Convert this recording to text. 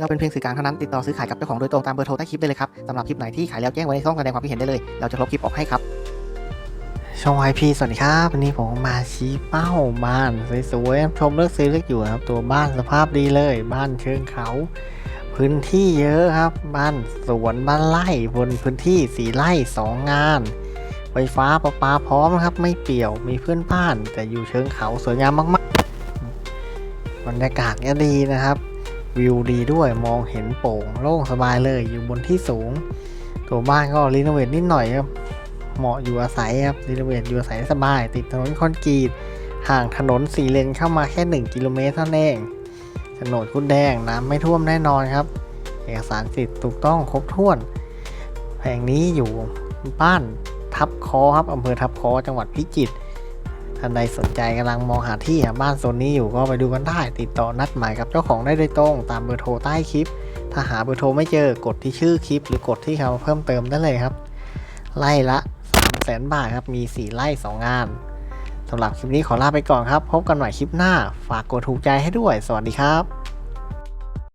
เราเป็นเพียงสื่อกลางเท่านั้นติดต่อซื้อขายกับเจ้าของโดยตรงตามเบอร์โทรใต้คลิปได้เลยครับสำหรับคลิปไหนที่ขายแล้วแจ้งไว้ในช่องแสดงความคิดเห็นได้เลย เราจะลบคลิปออกให้ครับ ช่องไอพีสวัสดีครับ วันนี้ผมมาชี้เป้าบ้านสวยๆชมเลือกซื้อเลือกอยู่ครับ ตัวบ้านสภาพดีเลย บ้านเชิงเขา พื้นที่เยอะครับ บ้านสวนบ้านไร่บนพื้นที่สีไร่สองงานไฟฟ้าประปาพร้อมนะครับ ไม่เปี่ยวมีเพื่อนบ้าน แต่อยู่เชิงเขาสวยงามมากๆบรรยากาศก็ดีนะครับ วิวดีด้วยมองเห็นโป่งโล่งสบายเลยอยู่บนที่สูง ตัวบ้านก็รีโนเวทนิดหน่อยครับ เหมาะอยู่อาศัยครับรีโนเวทอยู่อาศัยสบาย ติดถนนคอนกรีตห่างถนนสี่เลนเข้ามาแค่ 1 กิโลเมตรเท่านั้นเองโฉนดคุณแดงน้ำไม่ท่วมแน่นอนครับ เอกสารสิทธิ์ถูกต้องครบถ้วนแห่งนี้อยู่บ้านทับคอครับอำเภอทับคอจังหวัดพิจิตร ท่านใดสนใจกำลังมองหาที่หาบ้านโซนนี้อยู่ก็ไปดูกันได้ ติดต่อนัดหมายกับเจ้าของได้โดยตรง ตามเบอร์โทรใต้คลิป ถ้าหาเบอร์โทรไม่เจอกดที่ชื่อคลิป หรือกดที่คำว่าเพิ่มเติมได้เลยครับ ไล่ละ3 0 0แสนบาทครับ มี 4 ไล่ 2 งานสำหรับคลิปนี้ขอลาไปก่อนครับ พบกันใหม่คลิปหน้า ฝากกดถูกใจให้ด้วย สวัสดีครับ